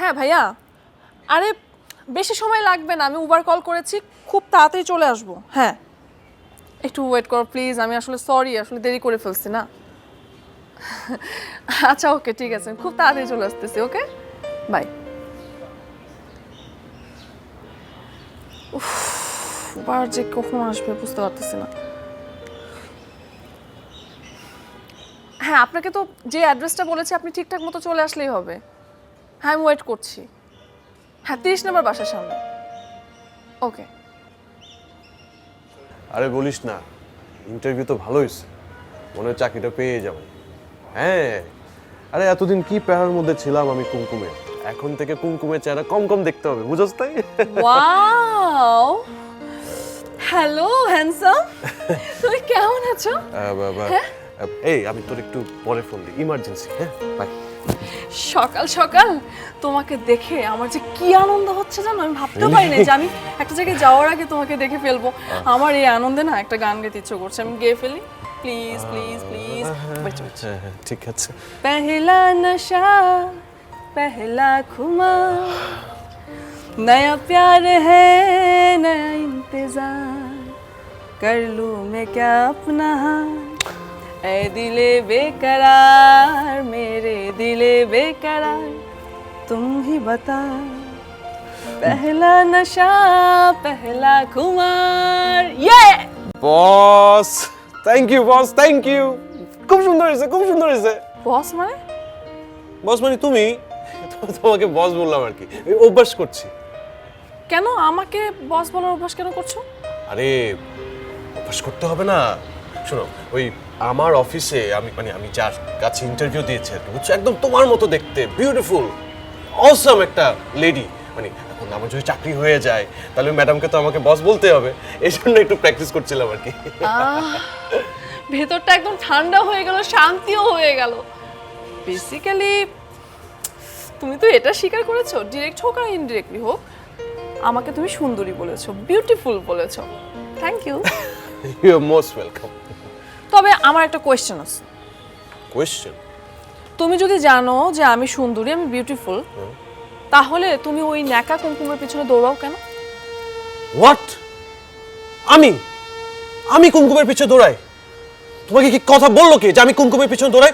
হ্যাঁ ভাইয়া। আরে, বেশি সময় লাগবে না, আমি উবার কল করেছি, খুব তাড়াতাড়ি চলে আসব। হ্যাঁ। একটু ওয়েট করো প্লিজ আমি আসলে সরি আসলে দেরি করে ফেলছি, না? আচ্ছা ওকে ঠিক আছে খুব তাড়াতাড়ি চলে আসতেছি ওকে বাই উবার যে কখন আসবে বুঝতে পারতেছি না। হ্যাঁ আপনাকে তো যে অ্যাড্রেসটা বলেছি, আপনি ঠিকঠাক মতো চলে আসলেই হবে। হ্যাঁ আমি ওয়েট করছি। হ্যাঁ তিরিশ নম্বর বাসার সামনে। ওকে আরে বলিস না ইন্টারভিউ তো ভালো হয়েছে। মনে হয় চাকরিটা পেয়ে যাব। হ্যাঁ আরে এতদিন কি প্যারার মধ্যে ছিলাম আমি কুমকুমে? এখন থেকে কুমকুমের চেহারা কম কম দেখতে হবে বুঝোস তাই? ওয়াও হ্যালো হ্যান্ডসাম তুমি কেমন আছো? বা- এই আমি তোর একটু পরে ফোন দিই। ইমার্জেন্সি হ্যাঁ? বাই সকাল সকাল তোমাকে দেখে আমার যে কি আনন্দ হচ্ছে জানো? আমি ভাবতে পারি না যে আমি একটা জায়গায় যাওয়ার আগে তোমাকে দেখে ফেলব। আমার এই আনন্দে না একটা গান গাইতে ইচ্ছে করছে। আমি গেয়ে ফেলি। Please please please. হ্যাঁ, হ্যাঁ, হ্যাঁ, ঠিক আছে। পহলা নশা পহলা খুমা। নয়া প্যার হ্যাঁ নয়া ইন্তজার। কর লু মে ক্যা আপনা এ দিলে বেকরার बता पहला नशा पहला खुमार ये boss thank you boss thank you খুব সুন্দর হয়েছে খুব সুন্দর হয়েছে বস মানে বস মানে তুমি তো- তোমাকে বস বললাম আর কি এই অভ্যাস করছি কেন আমাকে বস বলার অভ্যাস কেন করছো আরে অভ্যাস করতে হবে না শোনো ওই আমার অফিসে আমি মানে আমি যার কাছে ইন্টারভিউ দিয়েছি আর কি বুঝছো একদম তোমার মতো দেখতে বিউটিফুল অসম একটা লেডি মানে এখন আমার যদি চাকরি হয়ে যায় তাহলে ম্যাডামকে তো আমাকে বস বলতে হবে। এই জন্য একটু প্র্যাকটিস করছিলাম আর কি। ভেতরটা একদম ঠান্ডা হয়ে গেল শান্তিও হয়ে গেল। বেসিক্যালি তুমি তো এটা স্বীকার করেছ ডিরেক্ট হোক আর ইনডিরেক্টলি হোক আমাকে তুমি সুন্দরী বলেছ বিউটিফুল বলেছ। Thank you you are most welcome তবে আমার একটা কোয়েশ্চেন আছে। কোয়েশ্চেন তুমি যদি জানো যে আমি সুন্দরী আমি বিউটিফুল তাহলে তুমি ওই ন্যাকা কুমকুমের পিছনে দৌড়াও কেন? হোয়াট আমি? আমি কুমকুমের পিছনে দৌড়াই? তোমাকে কি কথা বলল কি যে আমি কুমকুমের পিছনে দৌড়াই?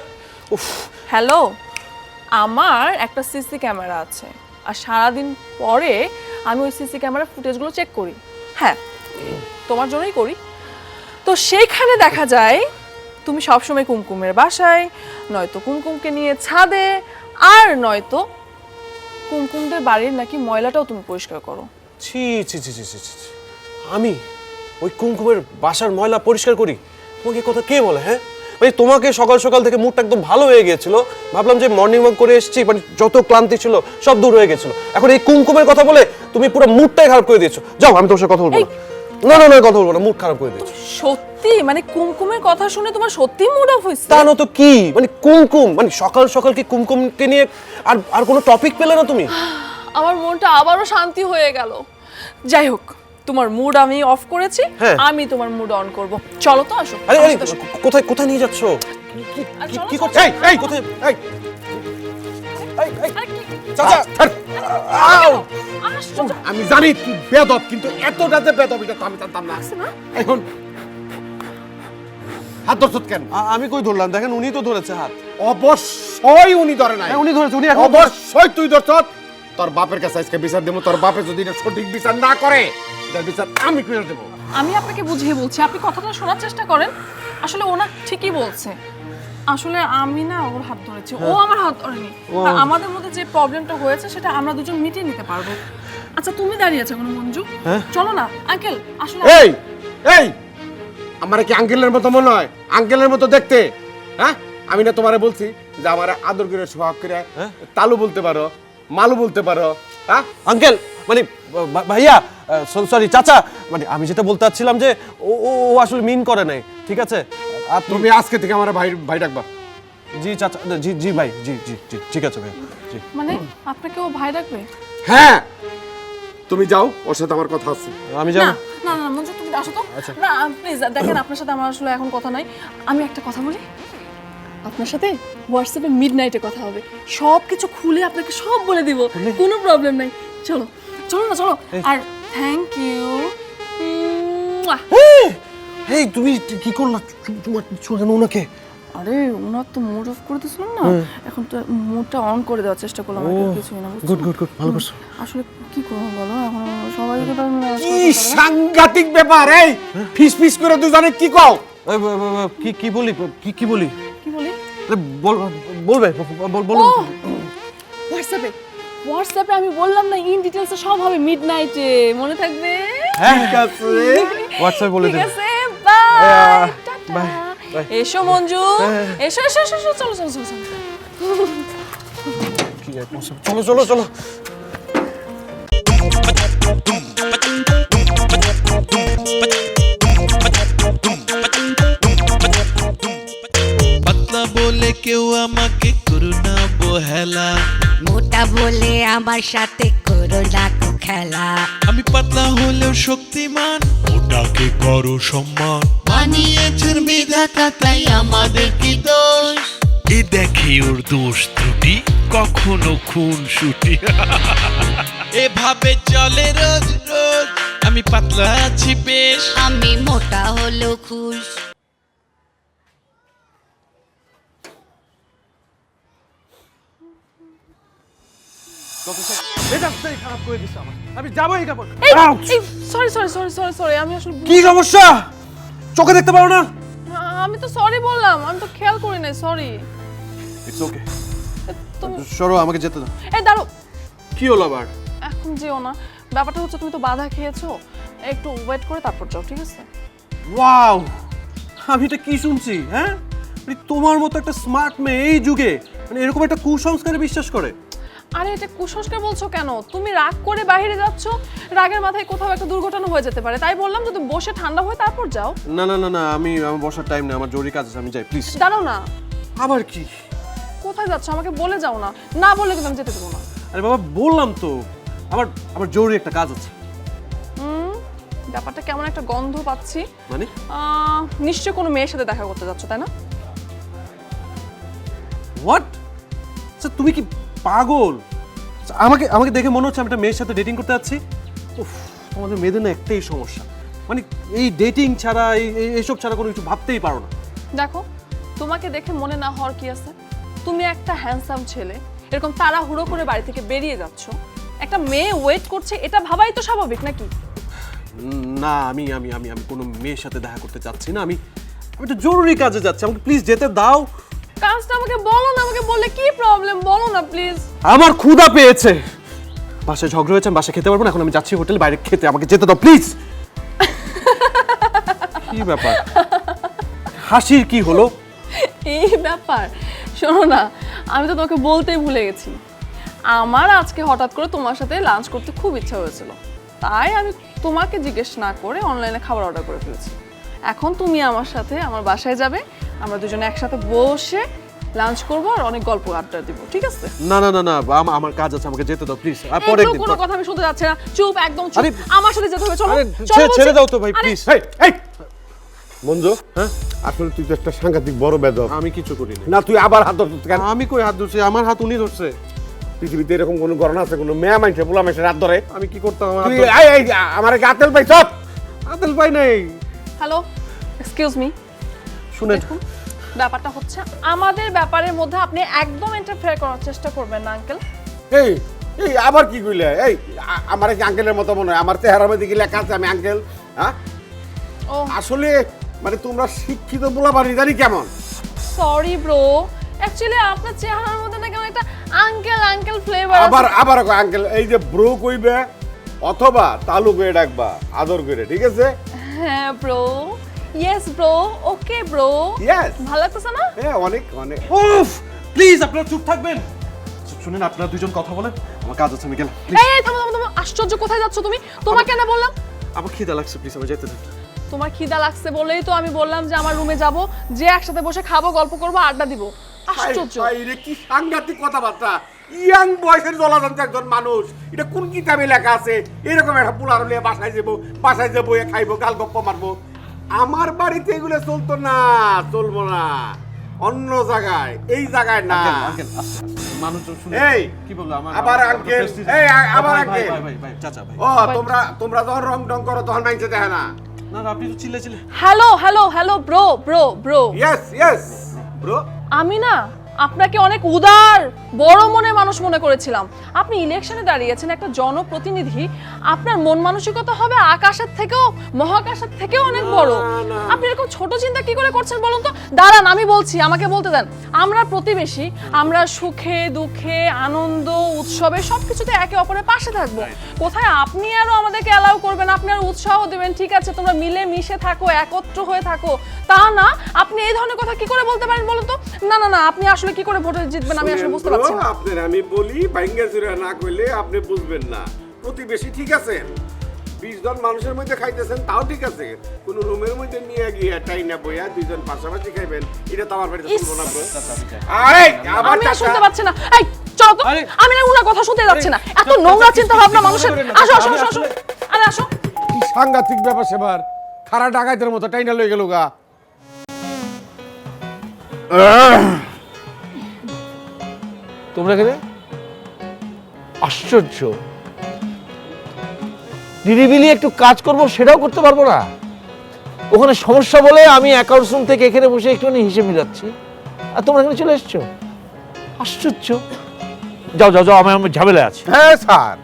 উফ। হ্যালো আমার একটা সিসি ক্যামেরা আছে আর সারাদিন পরে আমি ওই সিসি ক্যামেরা ফুটেজগুলো চেক করি। হ্যাঁ তোমার জন্যই করি। তো সেইখানে দেখা যায় তুমি সবসময় কুমকুমের বাসায় নয়তো কুমকুমকে নিয়ে ছাদে আর নয়তো কুমকুমদের বাড়ির নাকি ময়লাটাও তুমি পরিষ্কার করো। ছি ছি ছি ছি ছি ছি ছি। আমি ওই কুমকুমের বাসার ময়লা পরিষ্কার করি? তোমাকে এ কথা কে বলে হ্যাঁ? মানে তোমাকে সকাল সকাল থেকে মুডটা একদম ভালো হয়ে গিয়েছিল। ভাবলাম যে মর্নিং ওয়াক করে এসেছি মানে যত ক্লান্তি ছিল সব দূর হয়ে গেছিল। এখন এই কুমকুমের কথা বলে তুমি পুরো মুডটাই খারাপ করে দিয়েছ। যাও আমি তোমার সাথে কথা বলব না। না না না কথা বলব না মুড খারাপ করে দিয়েছ। সত্যি? মানে কুমকুমের কথা শুনে তোমার সত্যি মুড অফ হয়েছে? তা না তো কি? মানে কুমকুম মানে সকাল সকাল কি কুমকুমকে নিয়ে আর আর কোনো টপিক পেলে না তুমি? আমার মনটা আবারও শান্তি হয়ে গেল। যাই হোক তোমার মুড আমি অফ করেছি হ্যাঁ। আমি তোমার মুড অন করব। চলো তো আসো। আরে আরে আসো। কোথায় কোথায় নিয়ে যাচ্ছো? কি- করছ? এই এই! কোথায়? এই এই, এই, চাচা আউ! আমি জানি তুই বেদব কিন্তু এতটা যে বেদব এটা তো আমি জানতাম না। এখন হাত ধরছত কেন? আমি কই ধরলাম? দেখেন উনি তো ধরেছে হাত। অবশ্যই উনি ধরে নাই। হ্যাঁ, উনি ধরেছে উনি অবশ্যই তুই ধরছত তোর বাপের কাছে আজকে বিচার দেবো তোর বাপে যদি এটা সঠিক বিচার না করে এটার বিচার আমি করে দেবো? আমি আপনাকে বুঝিয়ে বলছি আপনি কথাটা শোনার চেষ্টা করেন। আসলে ওনা ঠিকই বলছে। আসলে আমি না ওর হাত ধরেছি। ও আমার হাত ধরেনি। আমাদের মধ্যে যে প্রবলেমটা হয়েছে সেটা আমরা দুজন মিটিয়ে নিতে পারব। আচ্ছা তুমি দাঁড়িয়ে আছো কোনো মঞ্জু? চলো না আঙ্কেল আসলে এই এই! আমার কি আঙ্কেলের মতো মনে হয়? আঙ্কেলের মতো দেখতে? হ্যাঁ? আমি না তোমারে বলছি যে আমার আদর করে সোহাগ করে তালু বলতে পারো মালু বলতে পারো হ্যাঁ? আঙ্কেল মানে ভা- ভাইয়া সরি চাচা মানে আমি যেটা বলতে চাচ্ছিলাম যে ও ও ও আসলে মিন করে নাই ঠিক আছে? আর তুমি তুমি আজকে থেকে আমার ভাই ভাই ডাকবা। জি চাচা জি জি ভাই জি জি জি ঠিক আছে ভাই জি। মানে আপনাকে ও ভাই রাখবে হ্যাঁ! তুমি যাও ওর সাথে আমার কথা আছে। আমি না যাব? না না মঞ্জু তুমি আসো তো। না প্লিজ দেখেন আপনার সাথে আমার আসলে এখন কথা নাই। আমি একটা কথা বলি। আপনার সাথে হোয়াটসঅ্যাপে মিড নাইটে কথা হবে। সব কিছু খুলে আপনাকে সব বলে দিব। কোনো প্রবলেম নাই। চলো চলো না চলো। আর থ্যাংক ইউ এই! তুমি কি করলা? তোমার কেন ওনাকে? আরে ওনার তো মুড অফ করে দিয়েছিলাম না? এখন তো মুডটা অন করে দেওয়ার চেষ্টা করলাম আর কিছুই না গুড গুড গুড ভালো করছ। আসলে কি করব বলো? এখন সবাইকে তো আমি কি। সাংঘাতিক ব্যাপার এই! ফিস ফিস করে দুজনে কি কও? কি কি বলি কি কি বলি? কি বলি? আরে বল বলবে বলো হোয়াটসঅ্যাপে হোয়াটসঅ্যাপে আমি বললাম না ইন ডিটেলসে সব হবে মিড নাইটে মনে থাকবে? হ্যাঁ। ঠিক আছে। হোয়াটসঅ্যাপে বলে ঠিক আছে বাই bye, bye. এসো মঞ্জু। এসো এসো এসো এসো, চলো চলো চলো চলো। চলো চলো চলো। পাতলা বলে কেউ আমাকে করুণা বহেলা। মোটা বলে আমার সাথে করো না কো খেলা। আমি পাতলা হলেও শক্তিমান ওটাকে করো সম্মান। বানিয়েছেন বিধাতা তাই আমাদের কি দোষ? এ দেখে ওর দোষ ত্রুটি? কখনো খুন ছুটি। এভাবে চলে রোজ রোজ। আমি পাতলা আছি বেশ। আমি মোটা হলো খুশ। মেজাজটাই খারাপ করে দিছে আমার আমি কাপড়। এই sorry sorry sorry sorry sorry আমি আসলে কি সমস্যা? চোখে দেখতে পারো না। আমি তো সরি বললাম আমি তো খেয়াল করি নাই সরি ইটস ওকে তুমি সরো আমাকে যেতে দাও। এই দাঁড়ো কি হলো আবার? এখন যেও না। ব্যাপারটা হচ্ছে তুমি তো বাধা খেয়েছো। একটু ওয়েট করে তারপর যাও ঠিক আছে? ওয়াও আমি এটা কি শুনছি হ্যাঁ? মানে তোমার মতো একটা স্মার্ট মেয়ে এই যুগে মানে এরকম একটা কুসংস্কারে বিশ্বাস করে। আরে এটা কুসংস্কার বলছো কেন? তুমি রাগ করে বাইরে যাচ্ছ রাগের মাথায় কোথাও একটা দুর্ঘটনা হয়ে যেতে পারে। তাই বললাম যদি বসে ঠান্ডা হয়ে তারপর যাও। না না না না আমি আমার বসার টাইম নেই আমার জরুরি কাজ আছে আমি যাই প্লিজ দাঁড়াও না। আবার কি? কোথায় যাচ্ছ? আমাকে বলে যাও না। না বললে কিন্তু আমি যেতে দেবো না। আরে বাবা বললাম তো আমার আমার জরুরি একটা কাজ আছে। ব্যাপারটা কেমন একটা গন্ধ পাচ্ছি। মানে? নিশ্চয় কোনো মেয়ের সাথে দেখা করতে যাচ্ছ তাই না? হোয়াট আচ্ছা তুমি কি পাগল। আমাকে আমাকে দেখে মনে হচ্ছে আমি একটা মেয়ের সাথে ডেটিং করতে যাচ্ছি। উফ তোমাদের মেয়েদের না একটাই সমস্যা। মানে এই ডেটিং ছাড়া এই এই- এইসব ছাড়া কোনো কিছু ভাবতেই পারো না। দেখো তোমাকে দেখে মনে না হওয়ার কি আছে? তুমি একটা হ্যান্ডসাম ছেলে এরকম তাড়াহুড়ো করে বাড়ি থেকে বেরিয়ে যাচ্ছ। একটা মেয়ে ওয়েট করছে এটা ভাবাই তো স্বাভাবিক নাকি? না আমি আমি আমি আমি কোনো মেয়ের সাথে দেখা করতে চাচ্ছি না। আমি আমি একটা জরুরি কাজে যাচ্ছি। আমাকে প্লিজ যেতে দাও। কাজটা আমাকে বলো না আমাকে বললে কি প্রবলেম বলো না প্লিজ আমার ক্ষুধা পেয়েছে। বাসায় ঝগড়া হয়েছে বাসায় খেতে পারব না এখন আমি যাচ্ছি হোটেল বাইরে খেতে আমাকে যেতে দাও প্লিজ কি ব্যাপার? হাসির কি হলো? এই ব্যাপার শোনো না আমি তো তোমাকে বলতেই ভুলে গেছি। আমার আজকে হঠাৎ করে তোমার সাথে লাঞ্চ করতে খুব ইচ্ছা হয়েছিল। তাই আমি তোমাকে জিজ্ঞেস না করে অনলাইনে খাবার অর্ডার করে ফেলেছি। এখন তুমি আমার সাথে আমার বাসায় যাবে আমরা দুজনে একসাথে বসে লাঞ্চ করব আর অনেক গল্প আড্ডা দিব ঠিক আছে? না না না না আম- আমার কাজ আছে আমাকে যেতে দাও প্লিজ আর পরে একদিন কোনো কথা আমি শুনতে যাচ্ছে না। চুপ একদম চুপ। আরে, আমার সাথে যেতে হবে চলো। আরে, চলো ছেড়ে- বলছি। ছেড়ে দাও তো ভাই আরে, প্লিজ এই এই মঞ্জু হ্যাঁ? আসলে তুই তো একটা সাংঘাতিক বড় বেদব আমি কিছু করি না না তুই আবার হাত ধরছিস কেন? আমি কই হাত ধরছি? আমার হাত উনি ধরছে। পৃথিবীতে এরকম কোনো ঘটনা আছে কোনো মেয়া মাইছে পোলা মাইছে রাত ধরে? আমি কি করতাম আমার হাত তুই ধরে- এই এই আমার গাতেল পাইছ আতেল পাই নাই। হ্যালো এক্সকিউজ মি শুনে দেখুন ব্যাপারটা হচ্ছে আমাদের ব্যাপারের মধ্যে আপনি একদম ইন্টারফেয়ার করার চেষ্টা করবেন না আঙ্কেল এই এই আবার কি কইলে? এই আমার কি আঙ্কেলের মতো মনে হয়। আমার চেহারার মধ্যে কি লেখা আছে আমি আঙ্কেল হ্যাঁ? ও। আসলে মানে তোমরা শিক্ষিত বলা পারি জানি কেমন? সরি ব্রো অ্যাকচুয়ালি আপনার চেহারার মধ্যে না কেমন একটা আঙ্কেল আঙ্কেল ফ্লেভার আবার আবার আঙ্কেল এই যে ব্রো কইবে অথবা তালু করে ডাকবা আদর করে ঠিক আছে? হ্যাঁ bro yes bro okay bro yes ভালো লাগতেছে না? হ্যাঁ অনেক অনেক। উফ! প্লিজ আপনারা চুপ থাকবেন। শুনেন আপনারা দুজন কথা বলেন। আমার কাজ আছে আমি গেলাম এই এই থামো থামো থামো। আশ্চর্য কোথায় যাচ্ছ তুমি? তোমাকে না বললাম? আমার খিদা লাগছে প্লিজ আমি যেতে দিন তোমার খিদা লাগছে বলেই তো আমি বললাম যে আমার রুমে যাব যে একসাথে বসে খাব গল্প করব আড্ডা দিব। আশ্চর্য। রে কি সাংঘাতিক কথাবার্তা। ইয়াং বয়সের জলাজন্ত একজন মানুষ। এটা কোন কিতাবে লেখা আছে? এরকম একটা পোলার হলে বাসায় যাব বাসায় যাব খাইবো গাল গপ্প মারবো। আমার বাড়িতে এগুলো চলতো না চলবো না। অন্য জায়গায় এই জায়গায় না। এই কি বলব আবার আঙ্কেল এই আবার ভাই, ভাই, আঙ্কেল। ভাই, ভাই, ভাই, চাচা ভাই। ও তোমরা তোমরা যখন রং টং করো তখন মাইনছে দেখে না। না না আপনি তো চিল্লে চিল্লে hello hello hello bro bro bro. Yes yes bro? আমি না আপনাকে অনেক উদার বড় মনে মানুষ মনে করেছিলাম। আপনি ইলেকশনে দাঁড়িয়েছেন একটা জনপ্রতিনিধি আপনার মন মানসিকতা হবে আকাশের থেকেও মহাকাশের থেকেও অনেক বড়। আপনি এরকম ছোট চিন্তা কি করে করছেন বলুন তো? দাঁড়ান আমি বলছি আমাকে বলতে দেন। আমরা প্রতিবেশী আমরা সুখে দুঃখে আনন্দ উৎসবে সব কিছুতে একে অপরের পাশে থাকব। কোথায় আপনি আরও আমাদেরকে অ্যালাউ করবেন? আপনি আর উৎসাহ দেবেন ঠিক আছে তোমরা মিলে মিশে থাকো একত্র হয়ে থাকো। তা না আপনি এই ধরনের কথা কি করে বলতে পারেন বলুন তো? না না না আপনি আসলে কি করে ভোটে জিতবেন আমি আসলে বুঝতে পারছি না। আপনার আমি বলি বাইঙ্গা চুরা না কইলে আপনি বুঝবেন না। প্রতিবেশী ঠিক আছে বিশ জন মানুষের মধ্যে খাইতেছেন তাও ঠিক আছে। কোন রুমের মধ্যে নিয়ে গিয়ে টাইনা বইয়া দুইজন পাশাপাশি খাইবেন এটা তো আমার বাড়িতে শুনব না bro। আরে আবার আমি শুনতে পাচ্ছি না। এই চলো তো আমি না উনার কথা শুনতে যাচ্ছি না। এত নোংরা চিন্তা ভাবনা মানুষের। আসো আসো আসো আসো। আরে আসো। কি সাংঘাতিক ব্যাপার সেবার খারা ডাকাইতের মতো টাইনা লয়ে গেল গা। তোমরা এখানে? আশ্চর্য। নিরিবিলি একটু কাজ করব, সেটাও করতে পারব না। ওখানে সমস্যা বলে আমি অ্যাকাউন্টস রুম থেকে এখানে বসে একটুখানি হিসেব মিলাচ্ছি। আর তোমরা এখানে চলে এসছো? আশ্চর্য। যাও যাও যাও, আমি আমার ঝামেলায় আছি। হ্যাঁ স্যার।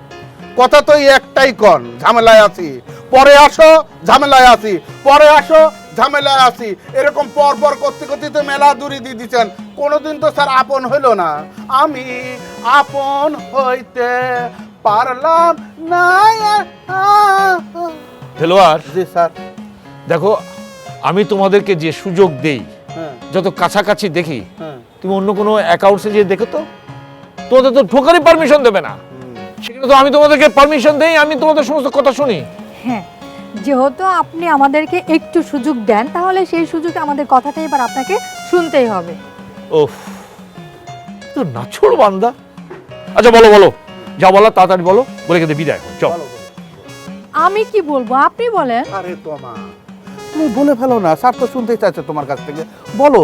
কথা তো একটাই কন ঝামেলায় আছি। পরে আসো, ঝামেলায় আছি। পরে আসো ঝামেলায় আছি। এরকম পর পর করতে করতে তো মেলা দূরি দিয়ে দিচ্ছেন। কোনোদিন তো স্যার আপন হইল না। আমি আপন হইতে পারলাম না। খেলোয়াড় জি স্যার। দেখো আমি তোমাদেরকে যে সুযোগ দেই হ্যাঁ। যত কাছাকাছি দেখি হ্যাঁ। তুমি অন্য কোনো অ্যাকাউন্টসে যে দেখো তো? তোমাদের তো ঢোকারই পারমিশন দেবে না। সেখানে তো আমি তোমাদেরকে পারমিশন দেই আমি তোমাদের সমস্ত কথা শুনি। হ্যাঁ। যেহেতু আপনি আমাদেরকে একটু সুযোগ দেন তাহলে সেই সুযোগে আমাদের কথাটা এবার আপনাকে শুনতেই হবে। ওফ তো নাছোড় বান্দা। আচ্ছা বলো বলো। যা বলো তাড়াতাড়ি বলো। বলে কিন্তু বিদায় চল। আমি কি বলব? আপনি বলেন। আরে তোমা তুমি বলে ফেলো না স্যার তো শুনতে চাইছে তোমার কাছ থেকে। বলো।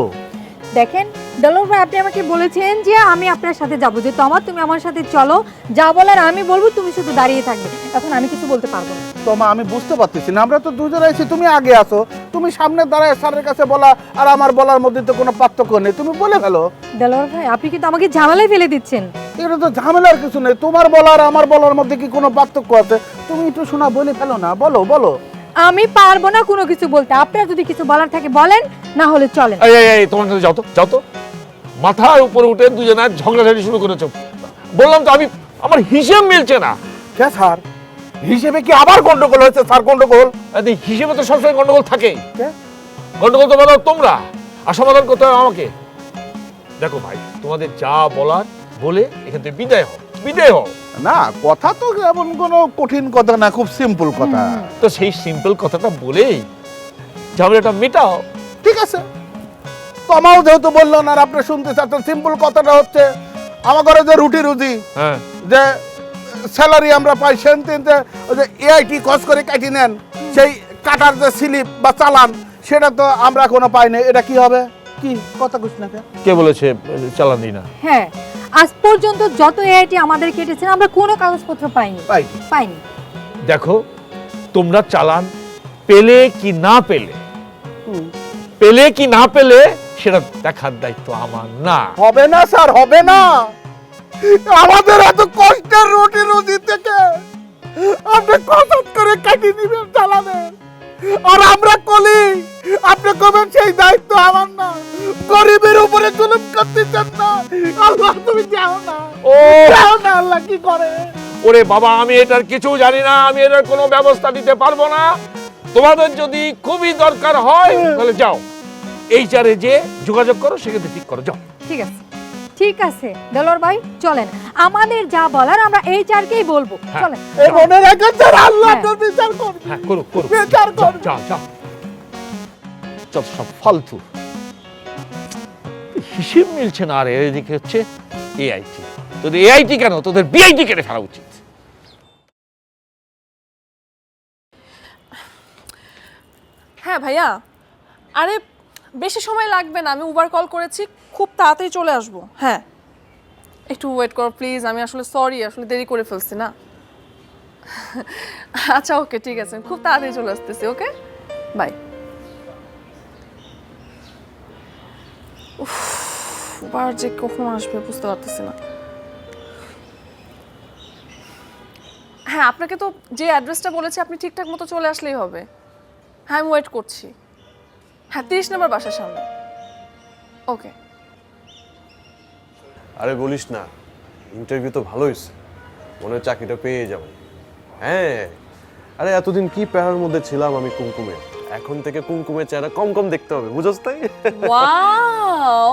দেখেন ডলর ভাই আপনি আমাকে বলেছেন যে আমি আপনার সাথে যাব যে তোমার তুমি আমার সাথে চলো যা বলার আমি বলব তুমি শুধু দাঁড়িয়ে থাকবে। এখন আমি কিছু বলতে পারব না। তোমা আমি বুঝতে পারতেছি না আমরা তো দুজন আছি তুমি আগে আসো। তুমি সামনে দাঁড়ায় স্যারের কাছে বলা আর আমার বলার মধ্যে তো কোনো পার্থক্য নেই তুমি বলে ফেলো। ডলর ভাই আপনি কিন্তু আমাকে ঝামেলায় ফেলে দিচ্ছেন। এটা তো ঝামেলার কিছু নেই তোমার বলার আমার বলার মধ্যে কি কোনো পার্থক্য আছে? তুমি একটু শোনা বলে ফেলো না বলো বলো। আমি পারব না কোনো কিছু বলতে আপনার যদি কিছু বলার থাকে বলেন না হলে চলেন। এই এই, এই তোমার সাথে যাও তো যাও তো। মাথার উপরে উঠে দুজনের ঝগড়াঝাড়ি শুরু করেছ। বললাম তো আমি আমার হিসেব মিলছে না। কে স্যার? হিসেবে কি আবার গন্ডগোল হয়েছে? স্যার গন্ডগোল? হিসেবে তো সবসময় গন্ডগোল থাকে? গন্ডগোল তো বাধাও তোমরা। আর সমাধান করতে হবে আমাকে। দেখো ভাই তোমাদের যা বলার বলে এখান থেকে বিদায় হও। বিদায় হও। না কথা তো এমন কোনো কঠিন কথা না খুব সিম্পল কথা। তো সেই সিম্পল কথাটা বলেই ঝামেলাটা মেটাও। ঠিক আছে। তোমাও যেহেতু বলল না আপনি শুনতে চাচ্ছেন সিম্পল কথাটা হচ্ছে আমার ঘরে যে রুটি রুজি হ্যাঁ। যে স্যালারি আমরা পাই সেন তিনতে ওই যে এআইটি কস করে কাটি নেন সেই কাটার যে স্লিপ বা চালান সেটা তো আমরা কোনো পাই না এটা কি হবে? কি? কথা কুছ না কে? কে বলেছে চালান দিই না? হ্যাঁ আজ পর্যন্ত যত এআইটি আমাদের কেটেছেন আমরা কোনো কাগজপত্র পাইনি। পাই পাইনি। দেখো তোমরা চালান পেলে কি না পেলে? পেলে কি না পেলে সেটা দেখার দায়িত্ব আমার না। হবে না স্যার হবে না। আমাদের এত কষ্টের রুটি রুজি থেকে আপনি কষ্ট করে কাটিয়ে দিবেন চালাবেন। আর আমরা কলি আপনি কবেন সেই দায়িত্ব আমার না। গরিবের উপরে জুলুম করতেছেন না। আল্লাহ তুমি যাও না। ও। যাও না আল্লাহ কি করে? ওরে বাবা আমি এটার কিছু জানি না আমি এটার কোনো ব্যবস্থা দিতে পারব না। তোমাদের যদি খুবই দরকার হয়। তাহলে যাও। এই চারে যে যোগাযোগ করো সেক্ষেত্রে ঠিক করো। যাও। ঠিক আছে। ঠিক আছে। ডলর ভাই চলেন। আমাদের যা বলার আমরা এই চারকেই বলব। হ্যাঁ। চলেন। এই মনে রাখেন স্যার আল্লাহ হ্যাঁ। তো বিচার করবে হ্যাঁ করো করো বিচার করবে যাও যাও। চল সব ফালতু। হিসেব মিলছে না আর এদিকে হচ্ছে এআইটি তোদের এআইটি কেন? তোদের বিআইটি কেটে ফেলা উচিত। হ্যাঁ ভাইয়া। আরে বেশি সময় লাগবে না, আমি উবার কল করেছি, খুব তাড়াতাড়ি চলে আসব। হ্যাঁ। একটু ওয়েট করো প্লিজ আমি আসলে সরি আসলে দেরি করে ফেলছি, না? আচ্ছা ওকে ঠিক আছে খুব তাড়াতাড়ি চলে আসতেছি ওকে বাই উবার যে কখন আসবে বুঝতে পারতেছি না। হ্যাঁ আপনাকে তো যে অ্যাড্রেসটা বলেছি, আপনি ঠিকঠাক মতো চলে আসলেই হবে। হ্যাঁ আমি ওয়েট করছি। হ্যাঁ তিরিশ নম্বর বাসার সামনে। ওকে আরে বলিস না ইন্টারভিউ তো ভালো হয়েছে। মনে হয় চাকরিটা পেয়ে যাব। হ্যাঁ আরে এতদিন কি প্যারার মধ্যে ছিলাম আমি কুমকুমে? এখন থেকে কুমকুমের চেহারা কম কম দেখতে হবে বুঝোস তাই? ওয়াও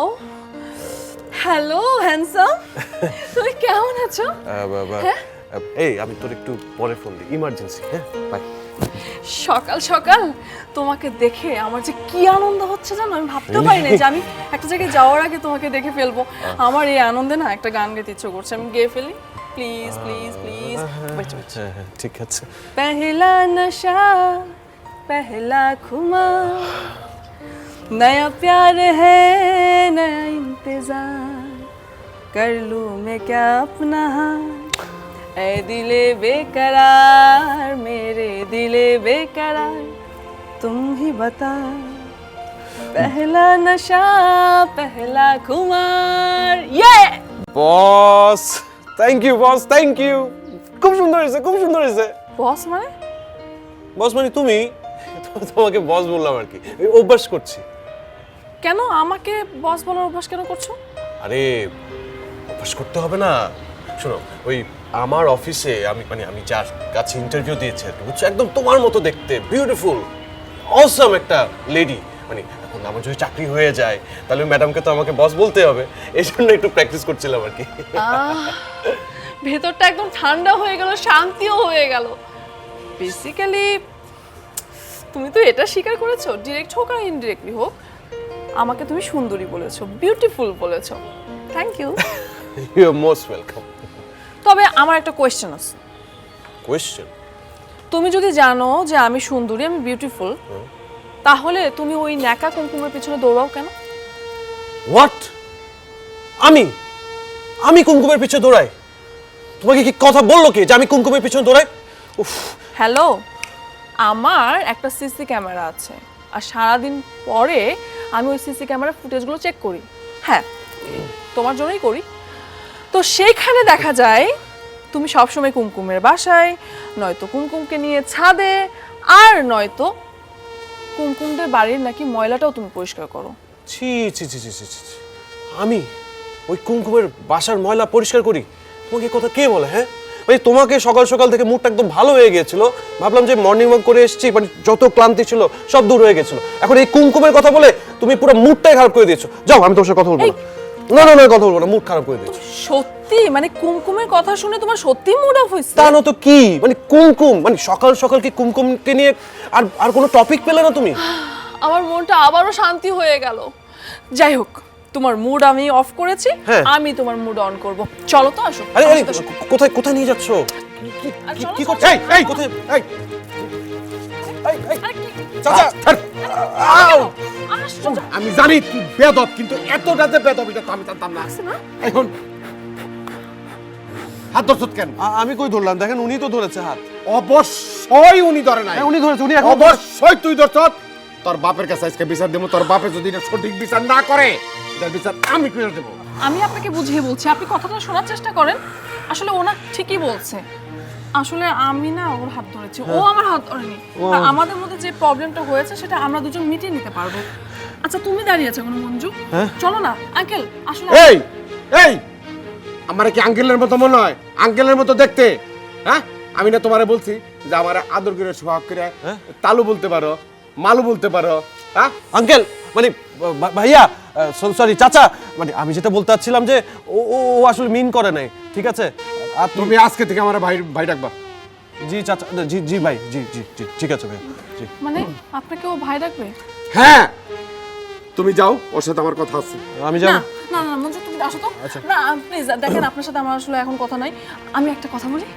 হ্যালো হ্যান্ডসাম তুমি কেমন আছো? বা- এই আমি তোর একটু পরে ফোন দিই। ইমার্জেন্সি হ্যাঁ? বাই সকাল সকাল তোমাকে দেখে আমার যে কি আনন্দ হচ্ছে জানো? আমি ভাবতেও পারিনি যে আমি একটা জায়গায় যাওয়ার আগে তোমাকে দেখে ফেলব। আমার এই আনন্দে না একটা গান গাইতে ইচ্ছে করছে। আমি গেয়ে ফেলি। প্লিজ প্লিজ প্লিজ ঠিক আছে। পহলা নশা পহলা খুমা। নয়া প্যার হ্যাঁ নয়া ইন্তজার। কর লু মে ক্যা আপনা হাত এ দিলে বেকার মেরে দিলে বেকার। তুমি হি বতা পহলা নশা পহলা কুমার। ইয়ে boss thank you boss thank you খুব সুন্দর হয়েছে খুব সুন্দর হয়েছে। বস মানে? বস মানে তুমি? তোমাকে বস বললাম আর কি। অভ্যাস করছি। কেন? আমাকে বস বলার অভ্যাস কেন করছ? আরে অভ্যাস করতে হবে না। শোনো ওই আমার অফিসে আমি মানে আমি যার কাছে ইন্টারভিউ দিয়েছি বুঝছ? একদম তোমার মতো দেখতে বিউটিফুল অসম একটা লেডি মানে এখন আমার যদি চাকরি হয়ে যায় তাহলে ম্যাডামকে তো আমাকে বস বলতে হবে। এই জন্য একটু প্র্যাকটিস করছিলাম আর কি। ভেতরটা একদম ঠান্ডা হয়ে গেল শান্তিও হয়ে গেল। বেসিক্যালি তুমি তো এটা স্বীকার করেছ ডিরেক্ট হোক আর ইনডিরেক্টলি হোক আমাকে তুমি সুন্দরী বলেছ বিউটিফুল বলেছ। Thank you you R most welcome তবে আমার একটা কোয়েশ্চেন আছে। কোয়েশ্চেন তুমি যদি জানো যে আমি সুন্দরী আমি বিউটিফুল তাহলে তুমি ওই ন্যাকা কুমকুমের পিছনে দৌড়াও কেন? হোয়াট আমি? আমি কুমকুমের পিছনে দৌড়াই? তোমাকে কি কথা বলল কি যে আমি কুমকুমের পিছনে দৌড়াই? উফ। হ্যালো আমার একটা সিসি ক্যামেরা আছে। আর সারাদিন পরে আমি ওই সিসি ক্যামেরার ফুটেজগুলো চেক করি। হ্যাঁ তোমার জন্যই করি। তো সেইখানে দেখা যায় তুমি সবসময় কুমকুমের বাসায় নয়তো কুমকুমকে নিয়ে ছাদে আর নয়তো কুমকুমদের বাড়ির নাকি ময়লাটাও তুমি পরিষ্কার করো। ছি ছি ছি ছি ছি ছি। ছি। আমি ওই কুমকুমের বাসার ময়লা পরিষ্কার করি? তোমাকে কথা কে বলে হ্যাঁ? মানে তোমাকে সকাল সকাল থেকে মুডটা একদম ভালো হয়ে গিয়েছিল। ভাবলাম যে মর্নিং ওয়াক করে এসেছি মানে যত ক্লান্তি ছিল সব দূর হয়ে গেছিল। এখন এই কুমকুমের কথা বলে তুমি পুরো মুডটাই খারাপ করে দিয়েছ। যাও আমি তোমার সাথে কথা বলব না। না না না কথা বলব না মুড খারাপ করে দিয়েছ। সত্যি? মানে কুমকুমের কথা শুনে তোমার সত্যি মুড অফ হয়েছে? তা না তো কি? মানে কুমকুম মানে সকাল সকাল কি কুমকুমকে নিয়ে আর আর কোনো টপিক পেলে না তুমি? আমার মনটা আবারও শান্তি হয়ে গেল। যাই হোক তোমার মুড আমি অফ করেছি হ্যাঁ। আমি তোমার মুড অন করব। চলো তো আসো আরে আরে কোথায় কোথায় নিয়ে যাচ্ছ? কি- চলো, করছ? এই এই কোথায় এই কি- চাচা। আমি জানি তুই বেদব কিন্তু এতটা যে বেদব এটা তো আমি জানতাম না। এখন হাত ধরছত কেন? আমি কই ধরলাম? দেখেন উনি তো ধরেছে হাত। অবশ্যই উনি ধরে নাই। হ্যাঁ, উনি ধরেছে উনি অবশ্যই তুই ধরছত তোর বাপের কাছে আজকে বিচার দেবো তোর বাপে যদি এটা সঠিক বিচার না করে এটার বিচার আমি করে দেবো? আমি আপনাকে বুঝিয়ে বলছি আপনি কথাটা শোনার চেষ্টা করেন। আসলে ওনা ঠিকই বলছে। আসলে আমি না ওর হাত ধরেছি। ও আমার হাত ধরেনি। আমাদের মধ্যে যে প্রবলেমটা হয়েছে সেটা আমরা দুজন মিটিয়ে নিতে পারব। আচ্ছা তুমি দাঁড়িয়ে আছো কোনো মঞ্জু। চলো না আঙ্কেল আসলে এই এই! আমার কি আঙ্কেলের মতো মনে হয়? আঙ্কেলের মতো দেখতে? হ্যাঁ? আমি না তোমারে বলছি যে আমার আদর করে সোহাগ করে তালু বলতে পারো মালু বলতে পারো হ্যাঁ? আঙ্কেল মানে ভাইয়া সরি চাচা মানে আমি যেটা বলতে চাচ্ছিলাম যে ও ও ও আসলে মিন করে নাই ঠিক আছে? আর তুমি আজকে থেকে আমার ভাই ভাই ডাকবা। জি চাচা জি জি ভাই জি জি জি ঠিক আছে ভাই জি। মানে আপনাকে ও ভাই ডাকবে? হ্যাঁ তুমি যাও ওর সাথে আমার কথা আছে। আমি যাব? না না না মঞ্জু তুমি আসো তো। না প্লিজ দেখেন আপনার সাথে আমার আসলে এখন কথা নাই। আমি একটা কথা বলি।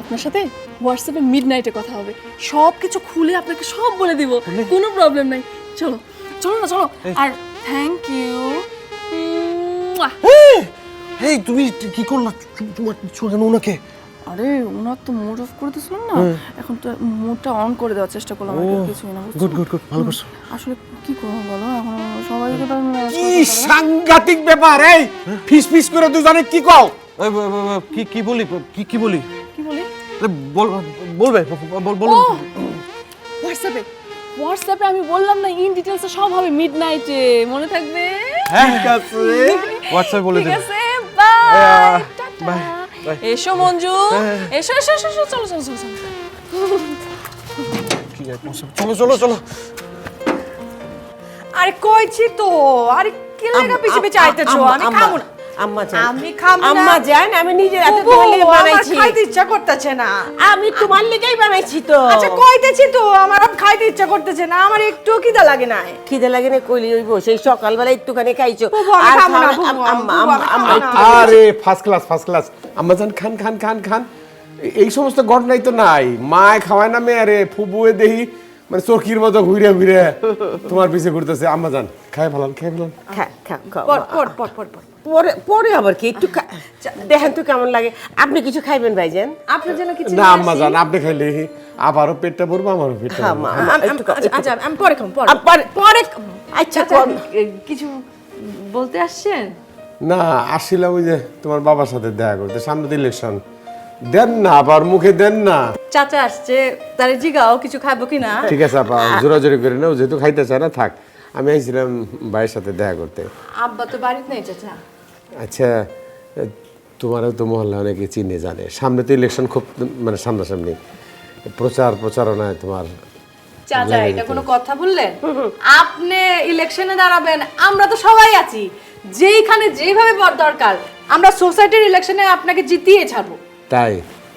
আপনার সাথে হোয়াটসঅ্যাপে মিড নাইটে কথা হবে। সব কিছু খুলে আপনাকে সব বলে দিব। কোনো প্রবলেম নাই। চলো চলো না চলো। আর থ্যাংক ইউ এই তুমি কি করলা? তোমার ছোট কেন ওনাকে? আরে ওনার তো মুড অফ করে দিয়েছিলাম না? এখন তো মুডটা অন করে দেওয়ার চেষ্টা করলাম আর কিছুই না গুড গুড গুড ভালো করছ। আসলে কি করব বলো? এখন সবাইকে তো কি। সাংঘাতিক ব্যাপার এই! ফিস ফিস করে দুজনে কি কও? কি কি বলি কি কি বলি? কি বলি? আরে, বল- বলবে বলো হোয়াটসঅ্যাপে হোয়াটসঅ্যাপে আমি বললাম না ইন ডিটেলসে সব হবে মিড নাইটে মনে থাকবে? ঠিক আছে। হোয়াটসঅ্যাপ বলে ঠিক আছে। বাই. এসো মঞ্জু এসো এসো এসো এসো, চলো চলো চলো চলো চলো চলো চলো আরে কইছি তো? আরে কি লাগা পিছে পিছে আইতেছো? আমি খাব না। আম্মা জান আমি খাব না আম্মা জান আমি হাতে বুবু, তোমার লেগে আমার বানাইছি। খাইতে ইচ্ছা করতেছে না। আমি তোমার লেগেই বানাইছি তো। আচ্ছা কইতেছি তো আমার আর খাইতে ইচ্ছা করতেছে না আমার একটু খিদা লাগে না খিদে লাগে না কইলি ওই বসে সকালবেলা একটুখানি খাইছো। আর আম্মা আম্মা। আরে ফার্স্ট ক্লাস ফার্স্ট ক্লাস আম্মা জান খান খান খান খান। এই সমস্ত ঘটনাই তো নাই। মায় খাওয়ায় না মেয়ারে ফুবুয়ে দেহি মানে চরকির মতো ঘুরে ঘুরে তোমার পিছে ঘুরতেছে। আম্মা জান খাই ফেলান খাই ফেলান। খা খা খাও পর পর পর পর পর আবার কি? একটু দেখেন তো কেমন লাগে। আপনি কিছু খাইবেন ভাইজান? আপনার জন্য কিছু না আম্মা জান আপনি খাইলে আবারও পেটটা ভরবো আমারও পেটটা হ্যাঁ, আচ্ছা, আচ্ছা আমি পরে খাব পরে। পরে- পরে আচ্ছা আচ্ছা, কোন এ- কিছু বলতে আসছেন? না আসছিলাম ওই যে তোমার বাবার সাথে দেখা করতে সামনে তো ইলেকশন দেন না আবার মুখে দেন না। চাচা আসছে তারে জিগাও কিছু খাব কিনা? ঠিক আছে আপা জোরাজোরি করে নাও যেহেতু খাইতে চায় না থাক। আমি আইছিলাম ভাইয়ের সাথে দেখা করতে। আব্বা তো বাড়িতে নেই চাচা। আচ্ছা তোমারও তো মহল্লা অনেকে চিনে জানে। সামনে তো ইলেকশন খুব মানে সামনাসামনি। প্রচার প্রচারণায় তোমার চাচা এটা কোনো কথা বললেন আপনি ইলেকশনে দাঁড়াবেন আমরা তো সবাই আছি। যেইখানে যেভাবে দরকার আমরা সোসাইটির ইলেকশনে আপনাকে জিতিয়ে ছাড়বো। তাই?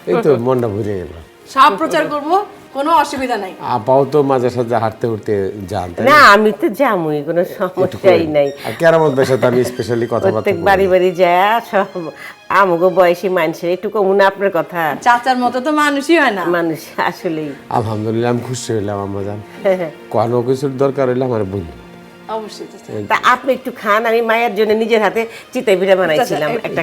এই তো মনটা ভরে গেল। সব প্রচার করব। কোনো অসুবিধা নাই। আপাও তো মাঝে সাঝে হাঁটতে উঠতে যান না? আমি তো যামই কোনো সমস্যাই নাই। আর কেরামত ভাইয়ের আমি স্পেশালি কথা প্রত্যেক বাড়ি বাড়ি যায় সব আমগো বয়সী মানুষের একটু কমুন আপনার কথা। চাচার মতো তো মানুষই হয় না। মানুষ আসলেই। আলহামদুলিল্লাহ আমি খুশি হইলাম আমার জান কোনো কিছুর দরকার হইলে আমার বলি অবশ্যই তা আপনি একটু খান আমি মায়ের জন্য নিজের হাতে চিতাই পিঠা বানাইছিলাম একটা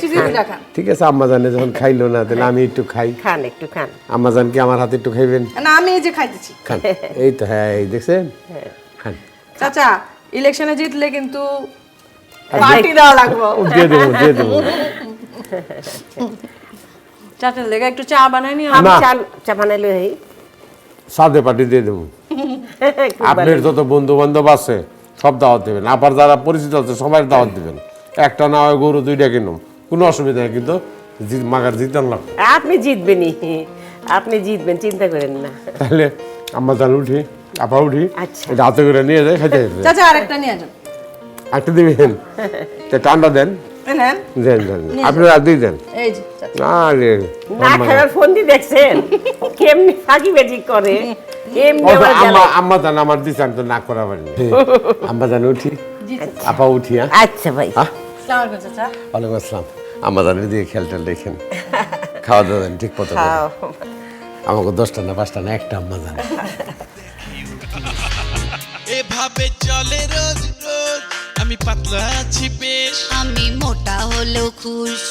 খান। ঠিক আছে আম্মা জানে যখন খাইলো না তাহলে আমি একটু খাই। খান একটু খান। আম্মা জান কি আমার হাতে একটু খাইবেন? না আমি এই যে খাইতেছি। খান। এই তো হ্যাঁ এই দেখছেন? খান। চাচা ইলেকশনে জিতলে কিন্তু পার্টি দেওয়া লাগবে। দিয়ে দেবো দিয়ে দেবো। চাচার লেগে একটু চা বানাই নি। আমি। চাল চা বানাইলে হই। সাদে পাটি দিয়ে দেবো। আপনার। যত বন্ধু বান্ধব আছে সব দাওয়াত দেবেন। আবার যারা পরিচিত আছে সবাই দাওয়াত দেবেন। একটা না হয় গরু দুইটা কিনুম। কোনো অসুবিধা নেই কিন্তু জি- মাগার জিতান লাগ আপনি জিতবেনই। আপনি জিতবেন চিন্তা করেন না। তাহলে আম্মা জান উঠি। আপা উঠি। আচ্ছা। এটা হাতে করে নিয়ে যায় খাইতে। চাচা আরেকটা নিয়ে যান। একটা দিবেন? তা ঠান্ডা দেন। নেন। দেন দেন আপনারা দুই দেন। এই যে চাচা। আরে না ফোন দিয়ে দেখছেন? কেমনি ফাঁকি বেজি করে আম্মা। আম্মা জান আমার দিছে আমি তো না করা পারিনি আম্মা জান উঠি। আপা উঠি হ্যাঁ? আচ্ছা ভাই। হ্যাঁ? ওয়ালাইকুম আসসালাম। আম্মা জানের দিয়ে খেয়াল টেল দেখেন। খাওয়া দাওয়া দেন ঠিক মতো। আমাকে দশটা না পাঁচটা না একটা আম্মা জান। এভাবে চলে রোজ রোজ। আমি পাতলা আছি বেশ। আমি মোটা হলেও খুশ।